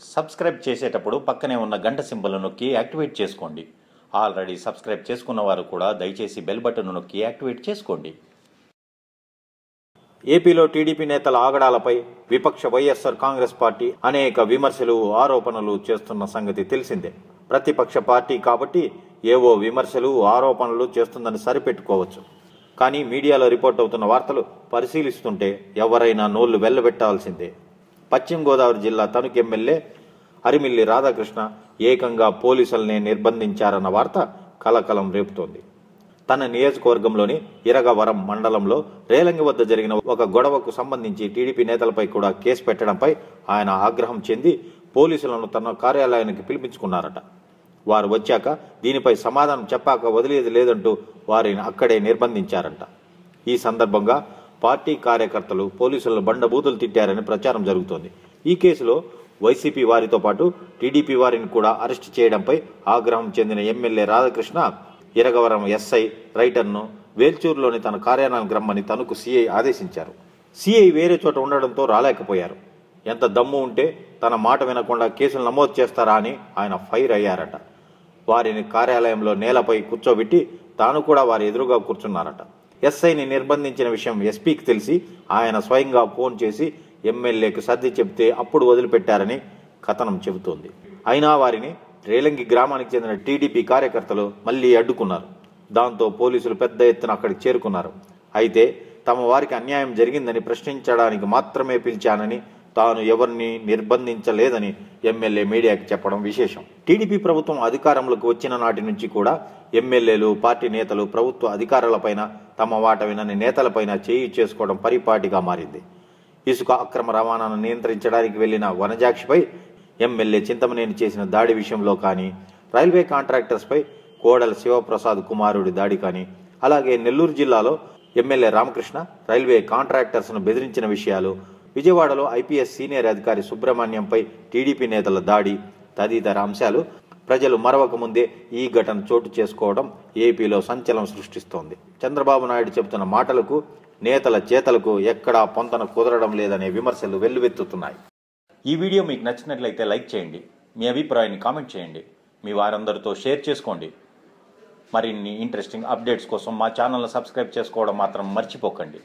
Subscribe చేసేటప్పుడు పక్కనే ఉన్న గంట సింబల్ నొక్కి యాక్టివేట్ చేసుకోండి. ఆల్రెడీ సబ్స్క్రైబ్ చేసుకున్న వారు కూడా దయచేసి బెల్ బటన్ నొక్కి యాక్టివేట్ చేసుకోండి. ఏపీలో టీడీపీ నేతల ఆగడాలపై విపక్ష వైఎస్ఆర్ కాంగ్రెస్ పార్టీ అనేక విమర్శలు ఆరోపణలు చేస్తున్న సంగతి తెలిసిందే. ప్రతిపక్ష పార్టీ కాబట్టి ఏవో విమర్శలు ఆరోపణలు చేస్తుందని సరిపెట్టుకోవచ్చు. కానీ మీడియాలో రిపోర్ట్ అవుతున్న వార్తలు పరిశీలిస్తుంటే ఎవరైనా నోళ్ళు వెళ్ళబెట్టాల్సిందే పశ్చిమ గోదావరి జిల్లా తణుకు ఎమ్మెల్యే అరిమిల్లి రాధాకృష్ణ ఏకంగా పోలీసులనే నిర్బంధించారన్న వార్త కలకలం రేపుతోంది. తన నియోజకవర్గంలోని ఇరగవరం మండలంలో రేలంగి వద్ద జరిగిన ఒక గొడవకు సంబంధించి టీడీపీ నేతలపై కూడా కేసు పెట్టడంపై ఆయన ఆగ్రహం చెంది పోలీసులను తన కార్యాలయానికి పిలిపించుకున్నారట. వారు వచ్చాక దీనిపై సమాధానం చెప్పాక వదిలేది లేదంటూ వారిని అక్కడే నిర్బంధించారంట. ఈ సందర్భంగా పార్టీ కార్యకర్తలు పోలీసులను బండబూతులు తిట్టారని ప్రచారం జరుగుతోంది. ఈ కేసులో వైసీపీ వారితో పాటు టీడీపీ వారిని కూడా అరెస్ట్ చేయడంపై ఆగ్రహం చెందిన ఎమ్మెల్యే రాధాకృష్ణ ఇరగవరం ఎస్ఐ రైటర్ను వేల్చూరులోని తన కార్యాలయానికి రమ్మని తనకు సీఐ ఆదేశించారు. సీఐ వేరే చోట ఉండడంతో రాలేకపోయారు. ఎంత దమ్ము ఉంటే తన మాట వినకుండా కేసులు నమోదు చేస్తారా అని ఆయన ఫైర్ అయ్యారట. వారిని కార్యాలయంలో నేలపై కూర్చోబెట్టి తాను కూడా వారి ఎదురుగా కూర్చున్నారట. ఎస్ఐని నిర్బంధించిన విషయం ఎస్పీకి తెలిసి ఆయన స్వయంగా ఫోన్ చేసి ఎమ్మెల్యేకు సర్ది చెబితే అప్పుడు వదిలిపెట్టారని కథనం చెబుతోంది. అయినా వారిని రేలంగి గ్రామానికి చెందిన టీడీపీ కార్యకర్తలు మళ్ళీ అడ్డుకున్నారు. దాంతో పోలీసులు పెద్ద ఎత్తున అక్కడికి చేరుకున్నారు. అయితే తమ వారికి అన్యాయం జరిగిందని ప్రశ్నించడానికి మాత్రమే పిలిచానని తాను ఎవరిని నిర్బంధించలేదని ఎమ్మెల్యే మీడియాకి చెప్పడం విశేషం. టీడీపీ ప్రభుత్వం అధికారంలోకి వచ్చిన నాటి నుంచి కూడా ఎమ్మెల్యేలు పార్టీ నేతలు ప్రభుత్వ అధికారులపైన తమ వాట వినని నేతలపైన చేయి చేసుకోవడం పరిపాటిగా మారింది. ఇసుక అక్రమ రవాణాను నియంత్రించడానికి వెళ్ళిన వనజాక్షిపై ఎమ్మెల్యే చింతమనేని చేసిన దాడి విషయంలో కానీ రైల్వే కాంట్రాక్టర్స్పై కోడల శివప్రసాద్ కుమారుడి దాడి కానీ అలాగే నెల్లూరు జిల్లాలో ఎమ్మెల్యే రామకృష్ణ రైల్వే కాంట్రాక్టర్స్ను బెదిరించిన విషయాలు విజయవాడలో ఐపీఎస్ సీనియర్ అధికారి సుబ్రహ్మణ్యంపై టీడీపీ నేతల దాడి తదితర అంశాలు ప్రజలు మరవకముందే ఈ ఘటన చోటు చేసుకోవడం ఏపీలో సంచలనం సృష్టిస్తోంది. చంద్రబాబు నాయుడు చెబుతున్న మాటలకు నేతల చేతలకు ఎక్కడా పొంతన కుదరడం లేదనే విమర్శలు వెల్లువెత్తుతున్నాయి. ఈ వీడియో మీకు నచ్చినట్లయితే లైక్ చేయండి మీ అభిప్రాయాన్ని కామెంట్ చేయండి మీ వారందరితో షేర్ చేసుకోండి. మరిన్ని ఇంట్రెస్టింగ్ అప్డేట్స్ కోసం మా ఛానల్ను సబ్స్క్రైబ్ చేసుకోవడం మాత్రం మర్చిపోకండి.